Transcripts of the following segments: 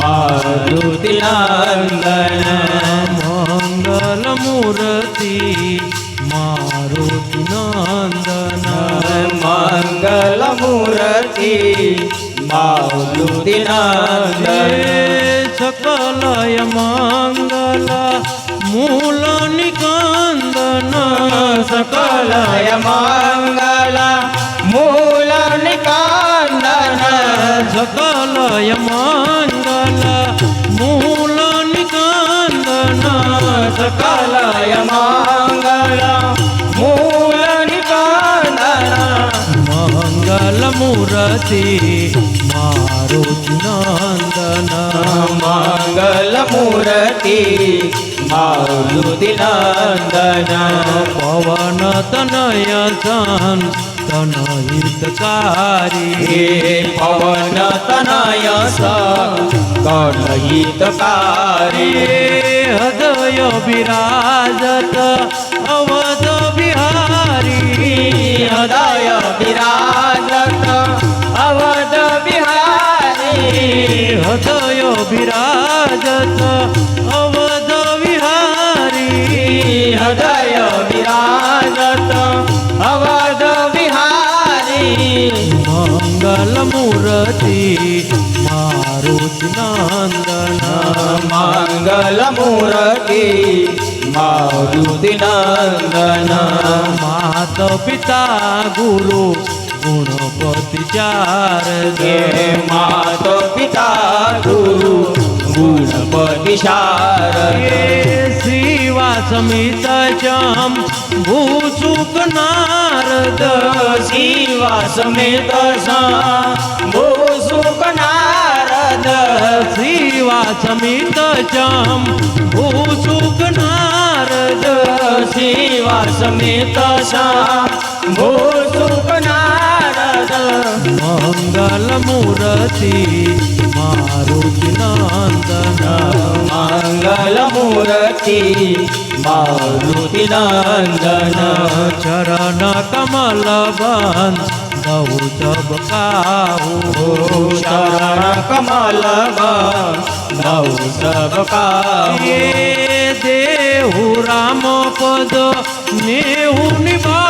મારુતિ નંદન મંગલ મૂર્તિ મારુતિનંદન મંગલ મૂર્તિ મારુતિનંદન સકલય મંગલ મૂલ નિકંદન સકલય મંગલ મૂલ નિકંદન સકલય મંગલ મૂર્તિ મારો નંદન મંગલ મૂર્તિ મારુતિ નંદન પવન તનય સન તન હિતકારી પવન તનય સન હિતકારી હૃદય વિરાજત અવધ બિહારી હૃદય વિરાજત અવધ વિહારી હૃદય વિરાજત અવધ વિહારી મંગલ મૂર્તિ મારુતિ નંદન મંગલ મૂર્તિ મારુતિ નંદન માત પિતા ગુરુ ગુણપતિ ચાર હે માત પિતા ગુરુ ગુણપતિ શારદે. શિવા સમિત ચમ ભૂસુક નારદ. શિવા સમિત ભૂસુક નારદ. શિવા સમિત ચમ ભૂસુક નારદ. શિવા સમિત ભૂ સુખ નારદ મંગલ મૂર્તિ મારું નંદન મંગલ મૂર્તિ મારુતિ નંદન ચરણ કમલ બંધ નવ જબ કાહુ શરણ કમલ નવ સબ એ દેહુ રામ પદ નેહુ નિબાહુ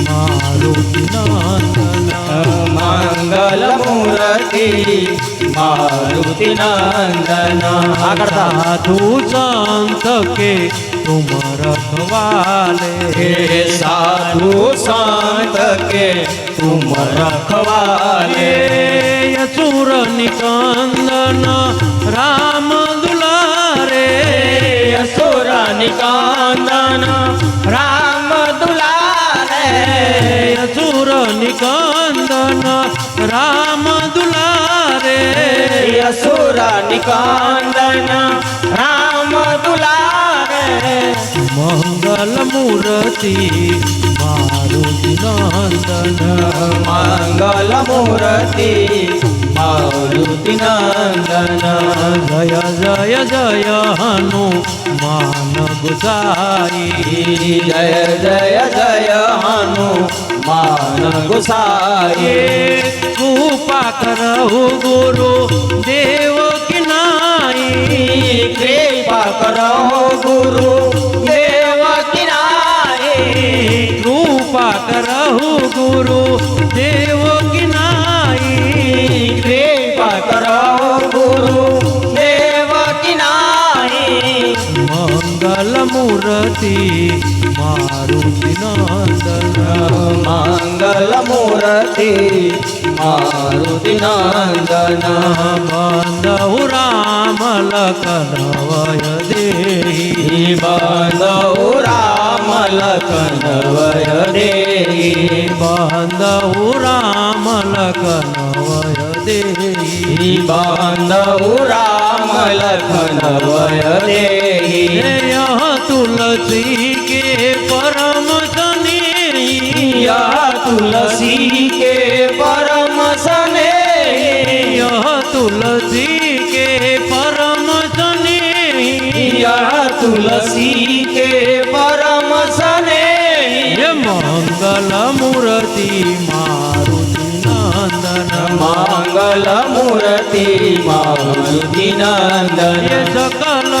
નંદન મંગલ મૂર્તિ મારુતિ નંદન આગળ સાધુ સંત કે તુમ રખવાલે હે સાધુ સંત કે તુમ રખવાલે યસુર નિકંદન રામ દુલારે યસુર નિકંદન રામ યસુર નિકંદન રામ દુલારે. અસુર નિકંદન રામ દુલારે. મંગલ મૂર્તિ મારુતિ નંદન મંગલ મૂર્તિ મારુતિ નંદન જય જય જય હનુ માન ગુસાઈ જય જય જય હનુ માન ગુસાઈ કૃપા કરહુ ગુરુ ગુરુ દેવ કિનાઈ, કૃપા કરો ગુરુ દેવ કિનારે મંગલ મૂર્તિ મારું દિનંદન મંગલ મૂર્તિ મારું દિનંદન બંધુ રામ લખનવય દેહી. બંધુ રામ લખનવય દેહી. બંધુ રામ લખન વય દે બંધુ રામ લખન વય દે તુલસી કે પરમ સને તુલસી કે પરમ સને તુલસી કે પરમ સને તુલસી મંગલ મૂર્તિ મારુતિ નંદન. મંગલ મૂર્તિ મારુતિ નંદન. સકલ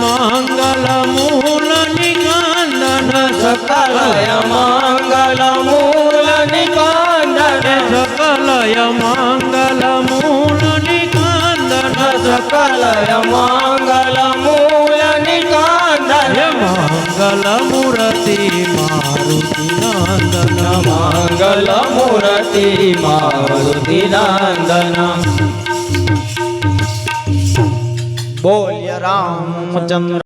મંગલ મૂલ નિકાંદન સકલ મંગલ મૂલ નિકાંદન સકલ મંગલ મૂલ નિકાંદન સકલ મંગલ મંગલ મૂર્તિ મારુતિ નંદન મંગલ મૂર્તિ મારુતિ નંદન બોલ્ય રામચંદ્ર